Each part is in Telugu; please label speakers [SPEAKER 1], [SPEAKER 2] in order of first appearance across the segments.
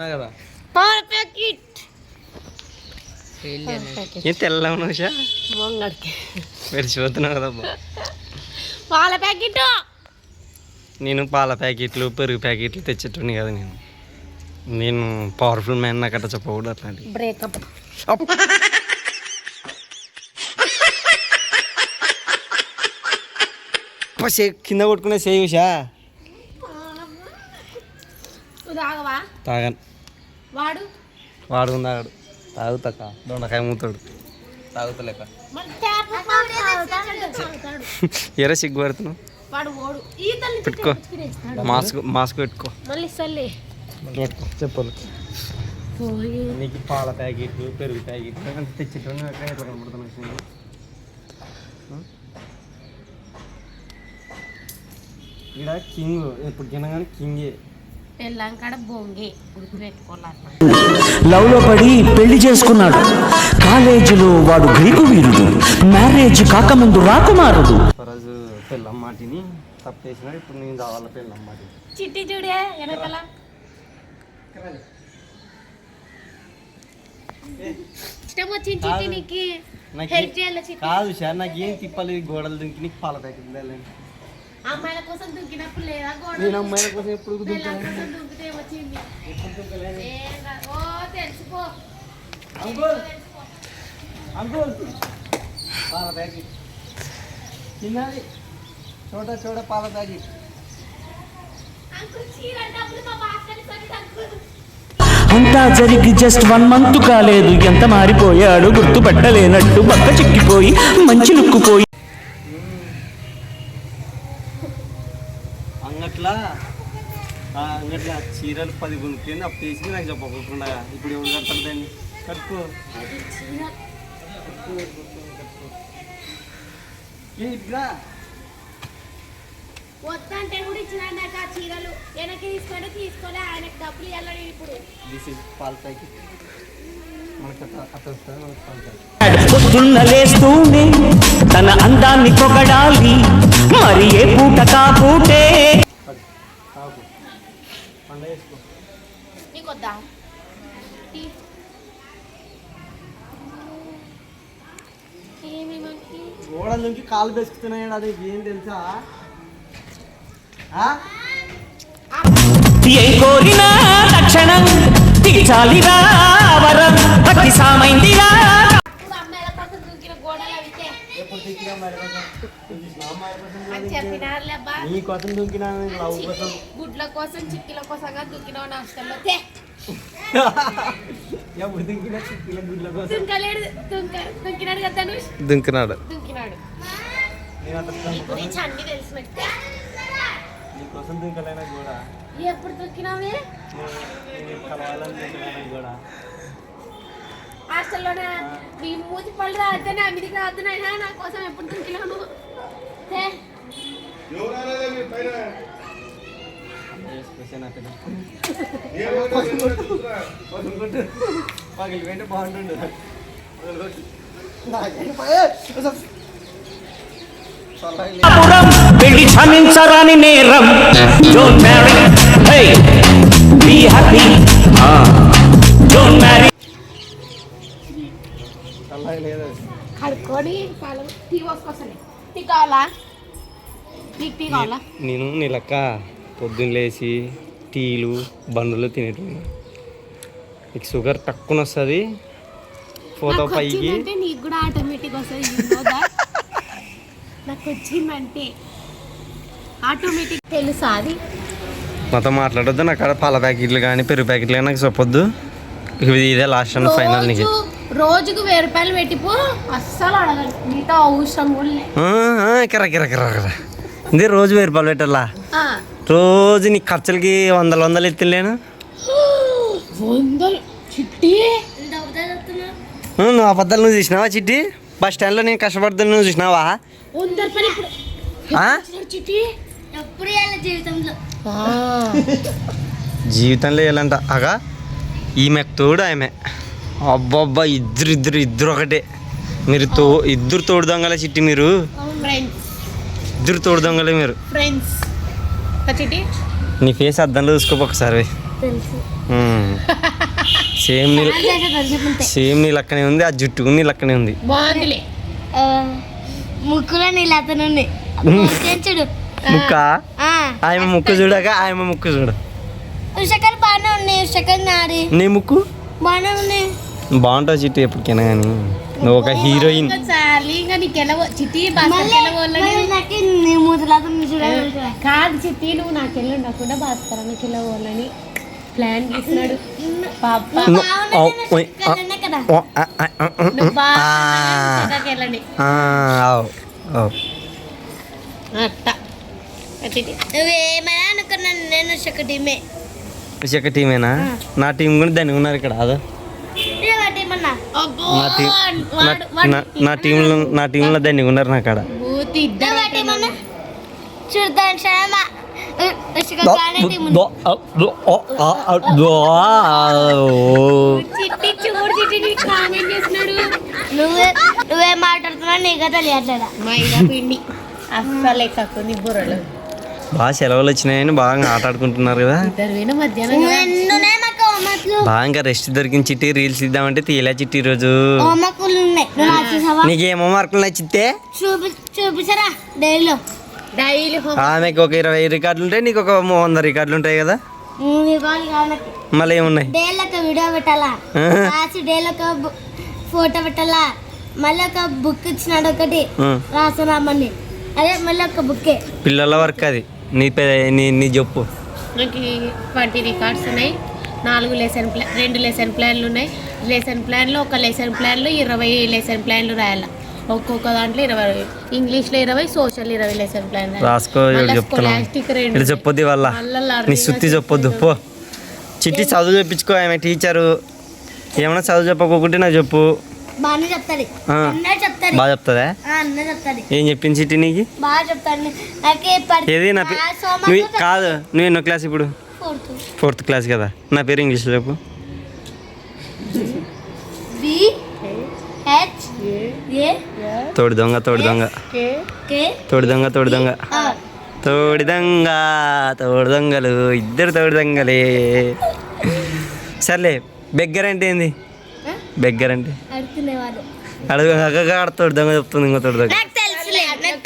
[SPEAKER 1] ఉన్నా కదా.
[SPEAKER 2] పాల ప్యాకెట్
[SPEAKER 1] ఏం తెల్ల ఉషా
[SPEAKER 2] మొంగడికి
[SPEAKER 1] మెరిచిపోతున్నావు కదా.
[SPEAKER 2] పాల ప్యాకెట్.
[SPEAKER 1] నేను పాల ప్యాకెట్లు పెరుగు ప్యాకెట్లు తెచ్చేటోని కదా నేను. నేను పవర్ఫుల్ మ్యాన్ నాకు అట్లా చెప్పకూడదు అట్లాంటివి.
[SPEAKER 2] బ్రేకప్
[SPEAKER 1] సే- కింద కొట్టుకునే సేవ్
[SPEAKER 2] తాగవా?
[SPEAKER 1] తాగను.
[SPEAKER 2] వాడు?
[SPEAKER 1] వాడు తాగాడు తాగుతాక. దొండకాయ మూతాడు. తాగుతలేక. ఎరా సిగ్గు పడుతున్నావు? పెట్టుకో. మాస్క్ మాస్క్ పెట్టుకో.
[SPEAKER 2] మళ్ళీ
[SPEAKER 1] పెట్టుకో. చెప్పాలి.
[SPEAKER 2] పోయి.
[SPEAKER 1] నీకు పాల ప్యాకెట్లు పెరుగు ప్యాకెట్లు అంటే తెచ్చేటోని ఎట్లా కనబడుతున్నాయి ఇక్కడ కింగ్ ఎప్పుడు తినగానే కింగే.
[SPEAKER 2] బొంగి పెట్టుకోవాలి
[SPEAKER 3] లవ్లో పడి పెళ్ళి చేసుకున్నాడు. కాలేజీలో వాడు గ్రీకు వీరుడు. మ్యారేజ్ కాకముందు రాకుమారుడు.
[SPEAKER 1] తప్పేసిన ఇప్పుడు నేను కావాలి
[SPEAKER 2] చిట్టి చూడే వెనకాల. ఇష్టం వచ్చింది చిట్టి నీకు.
[SPEAKER 1] నాకు
[SPEAKER 2] హెల్ప్ చేయాలి చిట్టి?
[SPEAKER 1] కాదు సార్ నాకు ఏం తిప్పాలి గోడలు దుంకి నీకు పాల ప్యాకెట్.
[SPEAKER 2] అమ్మాయిల కోసం దుక్కినప్పుడు లేదా గోడ
[SPEAKER 1] నేను అమ్మాయిల కోసం ఎప్పుడు
[SPEAKER 2] దుక్కితే వచ్చింది. ఓ తెలుసుకో.
[SPEAKER 1] అంకుల్! అంకుల్! పాల ప్యాకెట్ చిన్నది చోట చోట పాల ప్యాకెట్
[SPEAKER 3] అంతా జరిగి జస్ట్ వన్ మంత్ కాలేదు. ఎంత మారిపోయాడు గుర్తుపట్టలేనట్టు పక్క చిక్కిపోయి మంచి లుక్కుపోయి
[SPEAKER 1] చీరలు పది కొనుక్కింది అప్పుడు వేసి నాకు చెప్పకుండా ఇప్పుడు ఎవరు దాన్ని? కట్టుకో ఏ ఇట్లా
[SPEAKER 2] వద్దంటే కూడా ఇచ్చిన నాకు ఆ చీరలు. వెనక్కి తీసుకొని తీసుకోలే ఆయనకు డబ్బులు ఇవ్వాలి ఇప్పుడు.
[SPEAKER 1] దిస్ ఇస్ పాల ప్యాకెట్
[SPEAKER 3] పొద్దున్న లేస్తూనే తన అందాన్ని పొగడాలి. మరి ఏ పూట కాపూటే
[SPEAKER 1] పది కాకు పండగ వేసుకో
[SPEAKER 2] నీకు వద్దా
[SPEAKER 1] గోడల నుంచి కాలు బెసుకుతున్నాయి అది ఏం తెలుసా?
[SPEAKER 3] ఏం కోరినా తక్షణం తీర్చాలిరా వరం భక్తి సామైందిరా.
[SPEAKER 1] నీ కోసం దుంకినా లవ్ కోసం?
[SPEAKER 2] గుడ్ల కోసం చిక్కిల
[SPEAKER 1] దుంకినా కోసం
[SPEAKER 2] దుంక దుంకినాడు హాస్టల్లోనే నీ మూతి పళ్ళు రాద్దే నా మీదికి రాద్దునైనా నా కోసం ఎప్పుడు దుంకినాను
[SPEAKER 1] పగిలి వెంట బాగుంటుండు
[SPEAKER 3] పురం పెళ్ళి క్షమించరాని నేరం don't marry hey be happy don't marry
[SPEAKER 2] కడుక్కొని పాలు టీ పోసుకొస్తాను. టీ కావాలా? నీకు టీ కావాలా?
[SPEAKER 1] నేను నీ లెక్క. పొద్దున్న లేచి టీలు బండ్లు తినేటోని నీకు షుగర్ తక్కువ వస్తుంది. ఫోటో పైకి.
[SPEAKER 2] వచ్చిందంటే నీకు కూడా ఆటోమేటిక్ వస్తుంది you know that? నాకు వచ్చిందంటే ఆటోమేటిక్ తెలుసా అది?
[SPEAKER 1] నాతో మాట్లాడొద్దు నాకు అక్కడ పాల ప్యాకెట్లు కానీ పెరుగు ప్యాకెట్లు కానీ నాకు చెప్పొద్దు ఇది ఇదే లాస్ట్ అండ్ ఫైనల్ నీకు.
[SPEAKER 2] రోజు రోజుకు వెయ్యి రూపాయలు పెట్టిపో అస్సలు అడగను. నీతో అవసరం కూడా.
[SPEAKER 1] కిర కిర కిర కిర. ఇదే రోజు వెయ్యి రూపాయలు పెట్టాలా? రోజు నీ ఖర్చులకి వందల వందలు ఎత్తులేను నువ్వు అబద్ధాలు నువ్వు చూసినావా చిట్టి? బస్ స్టాండ్లో నేను కష్టపడుతాను నువ్వు చూసినావా?
[SPEAKER 2] జీవితంలో?
[SPEAKER 1] జీవితంలో వెళ్ళంట అగా ఈమెకు తోడు ఆమె. అబ్బబ్బా ఇద్దరు ఇద్దరు ఇద్దరు ఒకటే. మీరు తో ఇద్దరు తోడు దొంగలే చిట్టి మీరు.
[SPEAKER 2] ఫ్రెండ్స్
[SPEAKER 1] ఇద్దరు తోడు దొంగలే మీరు.
[SPEAKER 2] ఫ్రెండ్స్.
[SPEAKER 1] నీ ఫేస్ అద్దంలో చూసుకోపో ఒకసారి. సేమ్ నీ సేమ్ నీ లక్కనే ఉంది ఆ జుట్టు నీ లక్కనే ఉంది.
[SPEAKER 2] బాగుందిలే.
[SPEAKER 4] ముక్కులో నీళ్ళు అతను చూడు?
[SPEAKER 1] ముక్క? ఆయమ ముక్కు చూడక ఆయమ ముక్కు చూడు.
[SPEAKER 4] ఉషకలు బాగానే ఉన్నాయి ఉషకలు
[SPEAKER 1] నీ ముక్కు?
[SPEAKER 4] బాగానే ఉన్నాయి.
[SPEAKER 1] బాగుంటుంది చిట్టు ఎప్పటికైనా కానీ. నువ్వు ఒక హీరోయిన్.
[SPEAKER 2] కాదు చిట్టి నువ్వు నాకు వెళ్ళి ఉండకుండా భాస్కర్ నీకు వెళ్ళవాళ్ళని ప్లాన్ చేస్తున్నాడు. పాప.
[SPEAKER 1] ను- ఓ, ఓయ్, ఆ,
[SPEAKER 4] కదా.
[SPEAKER 1] ఓ, ఆ, ఆ, ఆ, ఆ,
[SPEAKER 2] నువ్వు
[SPEAKER 1] ఆ,
[SPEAKER 2] బాగా వెళ్ళండి
[SPEAKER 1] ఆ, ఆవ్, ఆవ్.
[SPEAKER 2] అట్ట.
[SPEAKER 4] నువ్వేమైనా అనుకున్నాను నేను టీమే
[SPEAKER 1] టీమేనా నా టీం కూడా దాన్ని ఉన్నారు ఇక్కడ అదో? నా టీంలో నా టీంలో దాన్ని ఉన్నారు నా కాడ.
[SPEAKER 2] బూతి ఇద్దరు
[SPEAKER 4] టీమన్నా చూడతాను క్షణమా. ఉషక కానీ టీం ఉంది
[SPEAKER 1] దో, ఆ, దో, ఓ, ఆ, ఆ, దో, ఆ, ఓ.
[SPEAKER 2] చిట్టి చూడు చిట్టి నీకు కామెంట్ చేస్తున్నాడు?
[SPEAKER 4] నువ్వే నువ్వేం మాట్లాడుతున్నావు నీకు తెలియట్లేదా
[SPEAKER 2] అస్సలే బుర్రలు.
[SPEAKER 1] బాగా సెలవులు వచ్చినాయని బాగా ఆట ఆడుకుంటున్నారు కదా.
[SPEAKER 2] మధ్యాహ్నం
[SPEAKER 1] బాగా ఇంకా రెస్ట్ దొరికిన చిట్టి రీల్స్ ఇద్దామంటే తీయలే చిట్టి
[SPEAKER 4] చూసావా
[SPEAKER 1] నీకేమో మార్కులు నచ్చితే?
[SPEAKER 4] చూపి చూపించరా డైరీలో
[SPEAKER 2] డైలీ హోమ్
[SPEAKER 1] ఆమెకి ఒక ఇరవై రికార్డులు ఉంటాయి నీకు ఒక వంద రికార్డులు ఉంటాయి కదా మళ్ళీ ఏమున్నాయి?
[SPEAKER 4] డైలో ఒక వీడియో పెట్టాలా. రాసి డైలో ఒక ఫోటో పెట్టాలా? మళ్ళీ ఒక బుక్ ఇచ్చినాడు ఒకటి. రాసరామని అదే మళ్ళీ ఒక బుక్కే.
[SPEAKER 1] పిల్లల వర్క్ అది. నీ నీ నీ చెప్పు
[SPEAKER 2] నాకు ట్వంటీ రికార్డ్స్ ఉన్నాయి. నాలుగు లెసన్ ప్లాన్ రెండు లెసన్ ప్లాన్లు ఉన్నాయి. లెసన్ ప్లాన్లో ఒక లెసన్ ప్లాన్లో ఇరవై లెసన్ ప్లాన్లు రాయాల. ఒక్కొక్క దాంట్లో ఇరవై ఇంగ్లీష్లో ఇరవై సోషల్ ఇరవై లెసన్ ప్లాన్
[SPEAKER 1] రాసుకో చెప్పొద్దు వల్ల
[SPEAKER 2] మళ్ళా
[SPEAKER 1] నీ
[SPEAKER 2] learning
[SPEAKER 1] సుత్తి చెప్పొద్దు పో. చిట్టి చదువు చెప్పించుకో ఆమె టీచరు. ఏమన్నా చదువు చెప్పకుంటే నాకు చెప్పు.
[SPEAKER 4] బాగానే చెప్తాది.
[SPEAKER 1] బాగా చెప్తుందా? ఏం చెప్పింది చిట్టి నీకు?
[SPEAKER 4] బాగా చెప్తాను
[SPEAKER 1] ఏది నా కాదు నువ్వు ఎన్నో క్లాస్ ఇప్పుడు? ఫోర్త్. క్లాస్ కదా. నా పేరు ఇంగ్లీష్లో చెప్పు.
[SPEAKER 4] బి హెచ్ ఏ
[SPEAKER 1] తోడి దొంగ తోడి దొంగ.
[SPEAKER 4] కే
[SPEAKER 1] తోడి దొంగ తోడి దొంగ. తోడి దొంగ తోడి దొంగలు ఇద్దరు తోడి దొంగలే. సర్లే బెగ్గర అంటే ఏంది? బెగ్గర అంటే? అడుగు అగ్గగాడ తోడి దొంగ చెప్తుంది ఇంకో తోడి దొంగ.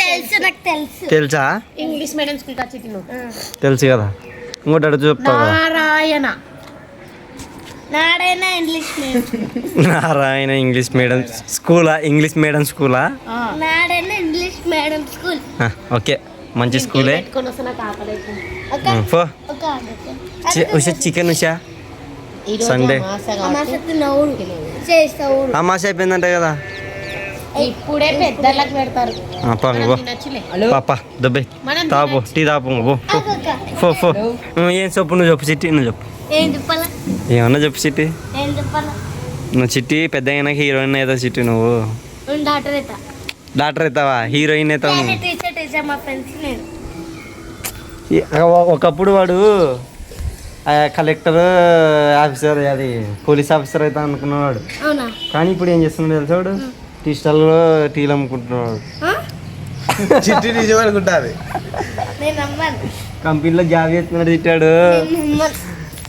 [SPEAKER 4] తెలుసు నాకు తెలుసు.
[SPEAKER 1] తెలుసా?
[SPEAKER 2] ఇంగ్లీష్ మీడియం స్కూల్
[SPEAKER 1] తెలుసు కదా? ఇంకోటి అడుగు చెప్తావు?
[SPEAKER 2] Narayana.
[SPEAKER 4] నాడైనా English medium.
[SPEAKER 1] Narayana English medium స్కూలా? ఇంగ్లీష్ మీడియం స్కూలా?
[SPEAKER 4] నాడైనా ఇంగ్లీష్ మీడియం స్కూల్.
[SPEAKER 1] ఆ, ఓకే. మంచి స్కూలే? ఉషా చికెన్ ఉషా? సండే.
[SPEAKER 2] అమాస
[SPEAKER 1] అయిపోయిందంట కదా.
[SPEAKER 2] ఇప్పుడే పెద్దలకు పెడతారు.
[SPEAKER 1] పాప దొబ్బే. తాపు టీ తాపు పో ఉమ్, ఏం చెప్పు నువ్వు చెప్పు చిట్టి నువ్వు చెప్పు. ఏమన్నా చెప్పు చిట్టి. నువ్వు చిట్టి పెద్ద అయినాక హీరోయిన్ అవుతావు చిట్టి నువ్వు.
[SPEAKER 4] డాక్టర్ అవుతా
[SPEAKER 1] డాక్టర్ అవుతావా హీరోయిన్ అవుతావు ఒకప్పుడు వాడు ఆ, కలెక్టర్ ఆఫీసర్ అది పోలీస్ ఆఫీసర్ అవుతా అనుకున్నవాడు.
[SPEAKER 4] అవునా?
[SPEAKER 1] కానీ ఇప్పుడు ఏం చేస్తున్నాడు తెలుసా వాడు? టీ స్టాల్లో టీలు అమ్ముకుంటున్నాడు?
[SPEAKER 5] చిట్టి నిజం
[SPEAKER 4] నమ్మను.
[SPEAKER 1] కంపెనీలో జాబ్ చేస్తున్నాడు తిట్టాడు.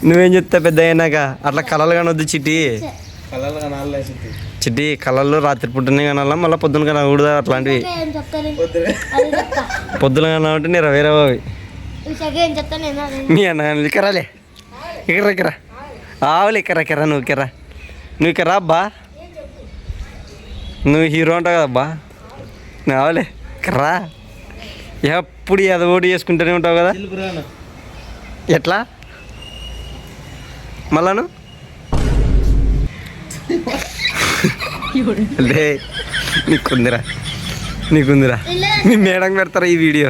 [SPEAKER 1] నువ్వేం చెప్తా పెద్ద అయినాక అట్లా కళలు కనొద్దు చిట్టి.
[SPEAKER 5] చిట్టి.
[SPEAKER 1] కళల్లో రాత్రి పుట్టనే కనాలా? మళ్ళీ పొద్దున కనకూడదు అట్లాంటివి? పొద్దున కనాలంటే నెరవేరవి
[SPEAKER 4] అదే
[SPEAKER 1] మీ అన్న ఇక్కరాలే ఇక్కడ ఇక్కడ ఆవులు ఇక్కడ ఇక్కడ నువ్వు ఇక్కడ నువ్వు ఇక్కడ అబ్బా. నువ్వు హీరో అంటావు కదబ్బా. నావలే కర్రా రా. ఎప్పుడు ఏదో ఓడి చేసుకుంటూనే ఉంటావు కదా. ఎట్లా? మళ్ళాను? లే నీకుందిరా. నీకుందిరా. మీ మేడంకి పెడతారా ఈ వీడియో?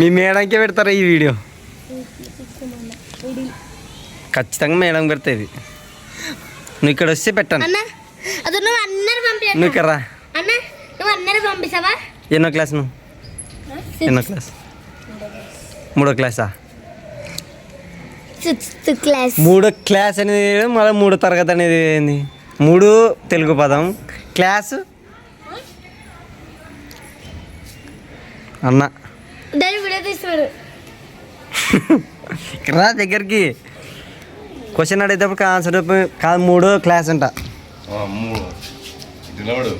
[SPEAKER 1] మీ మేడంకే పెడతారా ఈ వీడియో? ఖచ్చితంగా మేడం పెడతాయి నువ్వు ఇక్కడ వస్తే పెట్టాను.
[SPEAKER 4] అది నువ్వు అందరు పంపించు
[SPEAKER 1] నువ్వు ఇక్కడ రా.
[SPEAKER 4] అన్న నువ్వు అందరు పంపిస్తావా?
[SPEAKER 1] ఎన్నో క్లాస్ నువ్వు? ఎన్నో క్లాస్? మూడో క్లాసా?
[SPEAKER 4] సిక్స్త్ క్లాస్
[SPEAKER 1] మూడో క్లాస్ అనేది మళ్ళీ మూడో తరగతి అనేది ఏంది? మూడు తెలుగు పదం. క్లాసు? అన్న. రా దగ్గరికి. క్వశ్చన్ అడిగేటప్పుడు ఆన్సర్ కాదు మూడో క్లాస్ అంట.
[SPEAKER 6] మూడు. నోడు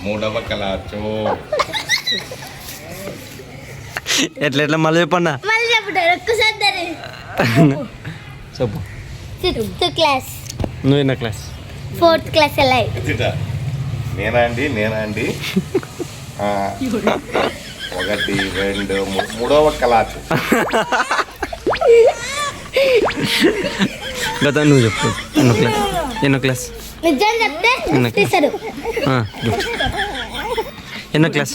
[SPEAKER 6] మూడవ కలాచో
[SPEAKER 1] ఎట్లా ఎట్లా మళ్ళీ చెప్పన్నా?
[SPEAKER 4] మళ్ళీ చెప్తారు ఒక్కసారి సరే
[SPEAKER 1] చెప్పు.
[SPEAKER 4] Sixth class.
[SPEAKER 1] నువ్వు ఎన్న క్లాస్?
[SPEAKER 4] ఫోర్త్ క్లాస్ ఎలా
[SPEAKER 6] నేనా అండి నేనా అండి ఆ, ఒకటి రెండు మూడవ కలాచు
[SPEAKER 1] గత నువ్వు చెప్పు. ఎన్నో క్లాస్? ఎన్నో క్లాస్?
[SPEAKER 4] నిజం చెప్తే
[SPEAKER 1] చెప్పు. ఎన్నో క్లాస్?